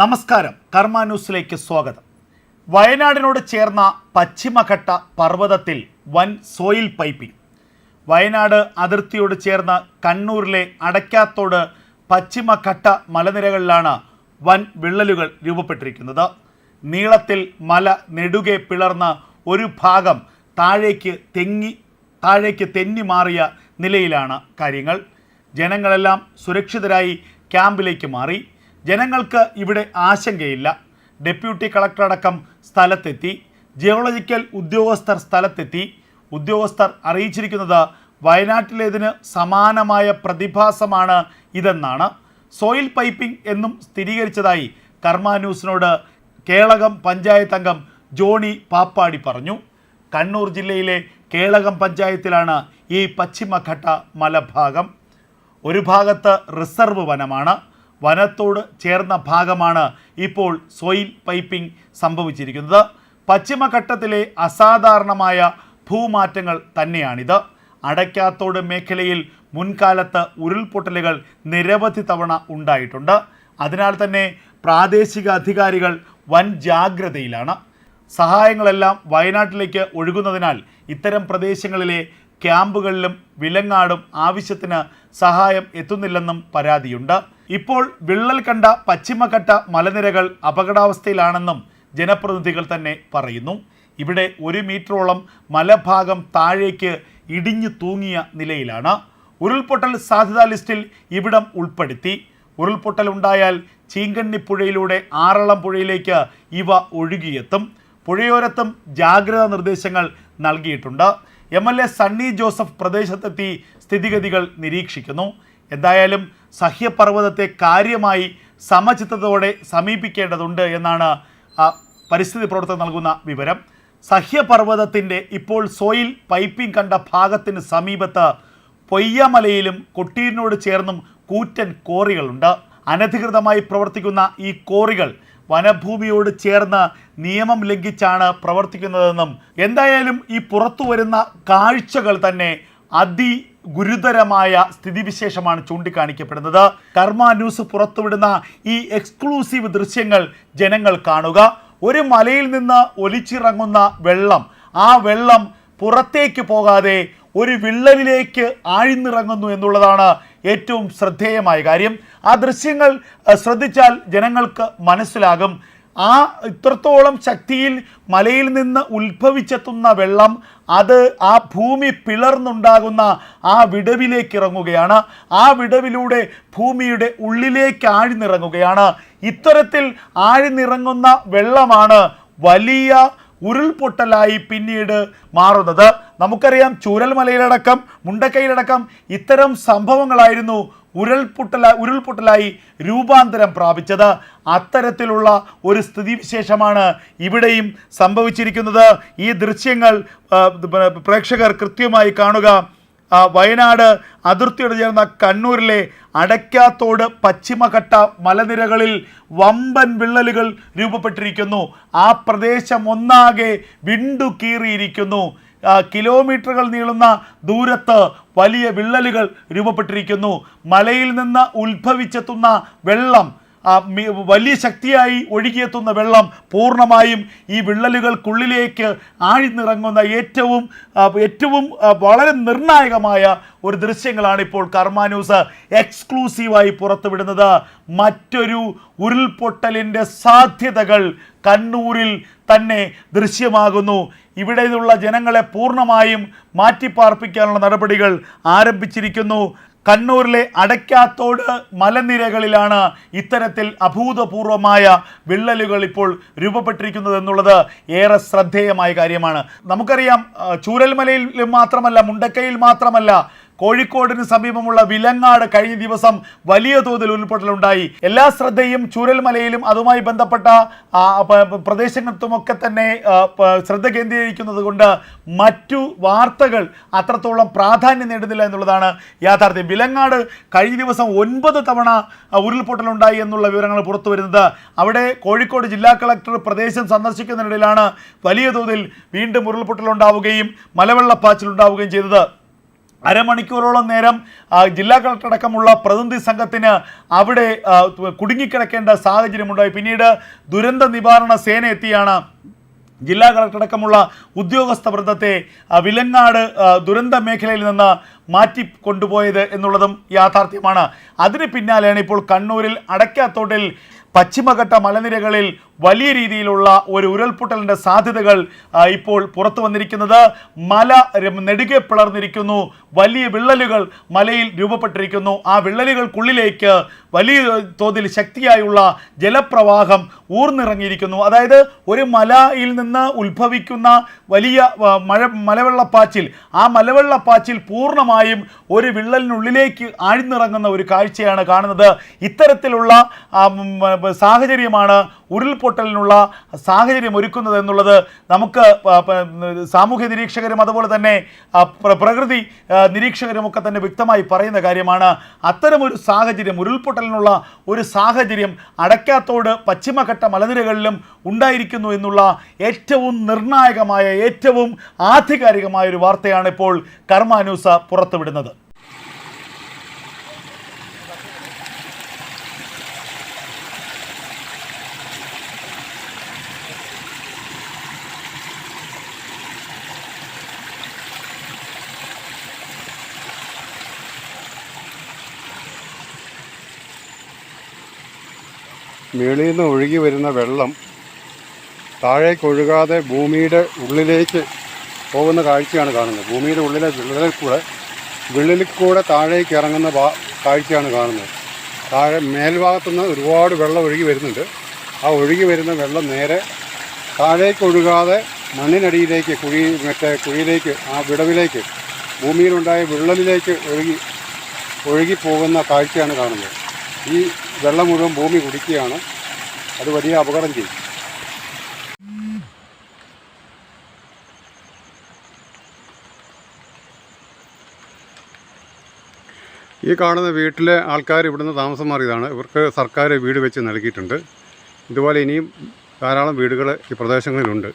നമസ്കാരം. കർമ്മ ന്യൂസിലേക്ക് സ്വാഗതം. വയനാടിനോട് ചേർന്ന പശ്ചിമഘട്ട പർവതത്തിൽ വൻ സോയിൽ പൈപ്പിംഗ്. വയനാട് അതിർത്തിയോട് ചേർന്ന കണ്ണൂരിലെ അടയ്ക്കാത്തോട് പശ്ചിമഘട്ട മലനിരകളിലാണ് വൻ വിള്ളലുകൾ രൂപപ്പെട്ടിരിക്കുന്നത്. നീളത്തിൽ മല നെടുകെ പിളർന്ന ഒരു ഭാഗം താഴേക്ക് തെങ്ങി താഴേക്ക് തെന്നി മാറിയ നിലയിലാണ് കാര്യങ്ങൾ. ജനങ്ങളെല്ലാം സുരക്ഷിതരായി ക്യാമ്പിലേക്ക് മാറി. ജനങ്ങൾക്ക് ഇവിടെ ആശങ്കയില്ല. ഡെപ്യൂട്ടി കളക്ടർ അടക്കം സ്ഥലത്തെത്തി. ജിയോളജിക്കൽ ഉദ്യോഗസ്ഥർ സ്ഥലത്തെത്തി. ഉദ്യോഗസ്ഥർ അറിയിച്ചിരിക്കുന്നത് വയനാട്ടിലേതിന് സമാനമായ പ്രതിഭാസമാണ് ഇതെന്നാണ്. സോയിൽ പൈപ്പിംഗ് എന്നും സ്ഥിരീകരിച്ചതായി കർമ്മ ന്യൂസിനോട് കേളകം പഞ്ചായത്ത് അംഗം ജോണി പാപ്പാടി പറഞ്ഞു. കണ്ണൂർ ജില്ലയിലെ കേളകം പഞ്ചായത്തിലാണ് ഈ പശ്ചിമഘട്ട മലഭാഗം. ഒരു ഭാഗത്ത് റിസർവ് വനമാണ്. വനത്തോട് ചേർന്ന ഭാഗമാണ് ഇപ്പോൾ സോയിൽ പൈപ്പിംഗ് സംഭവിച്ചിരിക്കുന്നത്. പശ്ചിമഘട്ടത്തിലെ അസാധാരണമായ ഭൂമാറ്റങ്ങൾ തന്നെയാണിത്. അടയ്ക്കാത്തോട് മേഖലയിൽ മുൻകാലത്ത് ഉരുൾപൊട്ടലുകൾ നിരവധി തവണ ഉണ്ടായിട്ടുണ്ട്. അതിനാൽ തന്നെ പ്രാദേശിക അധികാരികൾ വൻ ജാഗ്രതയിലാണ്. സഹായങ്ങളെല്ലാം വയനാട്ടിലേക്ക് ഒഴുകുന്നതിനാൽ ഇത്തരം പ്രദേശങ്ങളിലെ ക്യാമ്പുകളിലും വിലങ്ങാടും ആവശ്യത്തിന് സഹായം എത്തുന്നില്ലെന്നും പരാതിയുണ്ട്. ഇപ്പോൾ വിള്ളൽ കണ്ട പശ്ചിമഘട്ട മലനിരകൾ അപകടാവസ്ഥയിലാണെന്നും ജനപ്രതിനിധികൾ തന്നെ പറയുന്നു. ഇവിടെ ഒരു മീറ്ററോളം മലഭാഗം താഴേക്ക് ഇടിഞ്ഞു തൂങ്ങിയ നിലയിലാണ്. ഉരുൾപൊട്ടൽ സാധ്യതാ ലിസ്റ്റിൽ ഇവിടം ഉൾപ്പെടുത്തി. ഉരുൾപൊട്ടൽ ഉണ്ടായാൽ ചീങ്കണ്ണി പുഴയിലൂടെ ആറളം പുഴയിലേക്ക് ഇവ ഒഴുകിയെത്തും. പുഴയോരത്തും ജാഗ്രതാ നിർദ്ദേശങ്ങൾ നൽകിയിട്ടുണ്ട്. M L A Sunny Joseph പ്രദേശത്തെത്തി സ്ഥിതിഗതികൾ നിരീക്ഷിക്കുന്നു. എന്തായാലും സഹ്യപർവതത്തെ കാര്യമായി സമചിത്തതോടെ സമീപിക്കേണ്ടതുണ്ട് എന്നാണ് പരിസ്ഥിതി പ്രവർത്തകർ നൽകുന്ന വിവരം. സഹ്യപർവതത്തിന്റെ ഇപ്പോൾ സോയിൽ പൈപ്പിംഗ് കണ്ട ഭാഗത്തിന് സമീപത്ത് പൊയ്യമലയിലും കൊട്ടീരിനോട് ചേർന്നും കൂറ്റൻ കോറികളുണ്ട് അനധികൃതമായി പ്രവർത്തിക്കുന്ന ഈ കോറികൾ വനഭൂമിയോട് ചേർന്ന് നിയമം ലംഘിച്ചാണ് പ്രവർത്തിക്കുന്നതെന്നും എന്തായാലും ഈ പുറത്തു വരുന്ന കാഴ്ചകൾ തന്നെ അതി ഗുരുതരമായ സ്ഥിതിവിശേഷമാണ് ചൂണ്ടിക്കാണിക്കപ്പെടുന്നത്. കർമ്മ ന്യൂസ് പുറത്തുവിടുന്ന ഈ എക്സ്ക്ലൂസീവ് ദൃശ്യങ്ങൾ ജനങ്ങൾ കാണുക. ഒരു മലയിൽ നിന്ന് ഒലിച്ചിറങ്ങുന്ന വെള്ളം ആ വെള്ളം പുറത്തേക്ക് പോകാതെ ഒരു വിള്ളലിലേക്ക് ആഴ്ന്നിറങ്ങുന്നു എന്നുള്ളതാണ് ഏറ്റവും ശ്രദ്ധേയമായ കാര്യം. ആ ദൃശ്യങ്ങൾ ശ്രദ്ധിച്ചാൽ ജനങ്ങൾക്ക് മനസ്സിലാകും. ആ ഇത്രത്തോളം ശക്തിയിൽ മലയിൽ നിന്ന് ഉത്ഭവിച്ചെത്തുന്ന വെള്ളം അത് ആ ഭൂമി പിളർന്നുണ്ടാകുന്ന ആ വിടവിലേക്ക് ഇറങ്ങുകയാണ് ആ വിടവിലൂടെ ഭൂമിയുടെ ഉള്ളിലേക്ക് ആഴ്ന്നിറങ്ങുകയാണ്. ഇത്തരത്തിൽ ആഴ്ന്നിറങ്ങുന്ന വെള്ളമാണ് വലിയ ഉരുൾപൊട്ടലായി പിന്നീട് മാറുന്നത്. നമുക്കറിയാം ചൂരൽമലയിലടക്കം മുണ്ടക്കൈയിലടക്കം ഇത്തരം സംഭവങ്ങളായിരുന്നു ഉരുൾപൊട്ടല ഉരുൾപൊട്ടലായി രൂപാന്തരം പ്രാപിച്ചത്. അത്തരത്തിലുള്ള ഒരു സ്ഥിതിവിശേഷമാണ് ഇവിടെയും സംഭവിച്ചിരിക്കുന്നത്. ഈ ദൃശ്യങ്ങൾ പ്രേക്ഷകർ കൃത്യമായി കാണുക. വയനാട് അതിർത്തിയോട് ചേർന്ന കണ്ണൂരിലെ അടയ്ക്കാത്തോട് പശ്ചിമഘട്ട മലനിരകളിൽ വമ്പൻ വിള്ളലുകൾ രൂപപ്പെട്ടിരിക്കുന്നു. ആ പ്രദേശം ഒന്നാകെ വിണ്ടു കീറിയിരിക്കുന്നു കിലോമീറ്ററുകൾ നീളുന്ന ദൂരത്ത് വലിയ വിള്ളലുകൾ രൂപപ്പെട്ടിരിക്കുന്നു. മലയിൽ നിന്ന് ഉത്ഭവിച്ചെത്തുന്ന വെള്ളം വലിയ ശക്തിയായി ഒഴുകിയെത്തുന്ന വെള്ളം പൂർണമായും ഈ വിള്ളലുകൾക്കുള്ളിലേക്ക് ആഴ്ന്നിറങ്ങുന്ന ഏറ്റവും ഏറ്റവും വളരെ നിർണായകമായ ഒരു ദൃശ്യങ്ങളാണ് ഇപ്പോൾ കർമാന്യൂസ് എക്സ്ക്ലൂസീവായി പുറത്തുവിടുന്നത്. മറ്റൊരു ഉരുൾപൊട്ടലിന്റെ സാധ്യതകൾ കണ്ണൂരിൽ തന്നെ ദൃശ്യമാകുന്നു. ഇവിടെയുള്ള ജനങ്ങളെ പൂർണമായും മാറ്റിപ്പാർപ്പിക്കാനുള്ള നടപടികൾ ആരംഭിച്ചിരിക്കുന്നു. കണ്ണൂരിലെ അടയ്ക്കാത്തോട് മലനിരകളിലാണ് ഇത്തരത്തിൽ അഭൂതപൂർവമായ വിള്ളലുകൾ ഇപ്പോൾ രൂപപ്പെട്ടിരിക്കുന്നത് എന്നുള്ളത് ഏറെ ശ്രദ്ധേയമായ കാര്യമാണ്. നമുക്കറിയാം ചൂരൽമലയിൽ മാത്രമല്ല മുണ്ടക്കയിൽ മാത്രമല്ല കോഴിക്കോടിന് സമീപമുള്ള വിലങ്ങാട് കഴിഞ്ഞ ദിവസം വലിയ തോതിൽ ഉരുൾപൊട്ടലുണ്ടായി. എല്ലാ ശ്രദ്ധയും ചൂരൽമലയിലും അതുമായി ബന്ധപ്പെട്ട പ്രദേശങ്ങൾക്കുമൊക്കെ തന്നെ ശ്രദ്ധ കേന്ദ്രീകരിക്കുന്നത് കൊണ്ട് മറ്റു വാർത്തകൾ അത്രത്തോളം പ്രാധാന്യം നേടുന്നില്ല എന്നുള്ളതാണ് യാഥാർത്ഥ്യം. വിലങ്ങാട് കഴിഞ്ഞ ദിവസം ഒൻപത് തവണ ഉരുൾപൊട്ടലുണ്ടായി എന്നുള്ള വിവരങ്ങൾ പുറത്തു വരുന്നത്. അവിടെ കോഴിക്കോട് ജില്ലാ കളക്ടർ പ്രദേശം സന്ദർശിക്കുന്നതിനിടയിലാണ് വലിയ തോതിൽ വീണ്ടും ഉരുൾപൊട്ടലുണ്ടാവുകയും മലവെള്ളപ്പാച്ചിലുണ്ടാവുകയും ചെയ്തത്. അരമണിക്കൂറോളം നേരം ജില്ലാ കളക്ടർ അടക്കമുള്ള പ്രതിനിധി സംഘത്തിന് അവിടെ കുടുങ്ങിക്കിടക്കേണ്ട സാഹചര്യമുണ്ടായി. പിന്നീട് ദുരന്ത നിവാരണ സേന എത്തിയാണ് ജില്ലാ കളക്ടർ അടക്കമുള്ള ഉദ്യോഗസ്ഥ വൃന്ദത്തെ വിലങ്ങാട് ദുരന്ത മേഖലയിൽ നിന്ന് മാറ്റി കൊണ്ടുപോയത് എന്നുള്ളതും യാഥാർത്ഥ്യമാണ്. അതിന് പിന്നാലെയാണ് ഇപ്പോൾ കണ്ണൂരിൽ അടയ്ക്കാത്തോട്ടിൽ പശ്ചിമഘട്ട മലനിരകളിൽ വലിയ രീതിയിലുള്ള ഒരു ഉരുൾപൊട്ടലിന്റെ സാധ്യതകൾ ഇപ്പോൾ പുറത്തു വന്നിരിക്കുന്നത്. മല നെടുകെ പിളർന്നിരിക്കുന്നു. വലിയ വിള്ളലുകൾ മലയിൽ രൂപപ്പെട്ടിരിക്കുന്നു. ആ വിള്ളലുകൾക്കുള്ളിലേക്ക് വലിയ തോതിൽ ശക്തിയായുള്ള ജലപ്രവാഹം ഊർന്നിറങ്ങിയിരിക്കുന്നു. അതായത് ഒരു മലയിൽ നിന്ന് ഉത്ഭവിക്കുന്ന വലിയ മഴ മലവെള്ളപ്പാച്ചിൽ ആ മലവെള്ളപ്പാച്ചിൽ പൂർണമായും ഒരു വിള്ളലിനുള്ളിലേക്ക് ആഴ്ന്നിറങ്ങുന്ന ഒരു കാഴ്ചയാണ് കാണുന്നത്. ഇത്തരത്തിലുള്ള സാഹചര്യമാണ് ഉം, ഉം, സാഹചര്യമാണ് ഉരുൾപൊട്ടലിനുള്ള സാഹചര്യം ഒരുക്കുന്നത് എന്നുള്ളത് നമുക്ക് സാമൂഹ്യ നിരീക്ഷകരും അതുപോലെ തന്നെ പ്രകൃതി നിരീക്ഷകരും ഒക്കെ തന്നെ വ്യക്തമായി പറയുന്ന കാര്യമാണ്. അത്തരമൊരു സാഹചര്യം ഉരുൾപൊട്ടലിനുള്ള ഒരു സാഹചര്യം അടയ്ക്കാത്തോട് പശ്ചിമഘട്ട മലനിരകളിലും ഉണ്ടായിരിക്കുന്നു എന്നുള്ള ഏറ്റവും നിർണായകമായ ഏറ്റവും ആധികാരികമായ ഒരു വാർത്തയാണ് ഇപ്പോൾ കർമാനൂസ പുറത്തുവിടുന്നത്. മേളിൽ നിന്ന് ഒഴുകി വരുന്ന വെള്ളം താഴേക്ക് ഒഴുകാതെ ഭൂമിയുടെ ഉള്ളിലേക്ക് പോകുന്ന കാഴ്ചയാണ് കാണുന്നത്. ഭൂമിയുടെ ഉള്ളിലെ വിള്ളലിൽ കൂടെ വിള്ളലിൽ കൂടെ താഴേക്ക് ഇറങ്ങുന്ന കാഴ്ചയാണ് കാണുന്നത്. താഴെ മേൽഭാഗത്തുനിന്ന് ഒരുപാട് വെള്ളം ഒഴുകി വരുന്നുണ്ട്. ആ ഒഴുകി വരുന്ന വെള്ളം നേരെ താഴേക്ക് ഒഴുകാതെ മണ്ണിനടിയിലേക്ക് കുഴി മറ്റേ കുഴിയിലേക്ക് ആ വിടവിലേക്ക് ഭൂമിയിലുണ്ടായ വിള്ളലിലേക്ക് ഒഴുകി ഒഴുകി പോകുന്ന കാഴ്ചയാണ് കാണുന്നത്. ഈ വെള്ളം മുഴുവൻ ഭൂമി കുടിക്കുകയാണ്. അത് വലിയ അപകടം ചെയ്യും. ഈ കാണുന്ന വീട്ടിലെ ആൾക്കാർ ഇവിടുന്ന് താമസം മാറിയതാണ്. ഇവർക്ക് സർക്കാർ വീട് വെച്ച് നൽകിയിട്ടുണ്ട്. ഇതുപോലെ ഇനിയും ധാരാളം വീടുകൾ ഈ പ്രദേശങ്ങളിലുണ്ട്.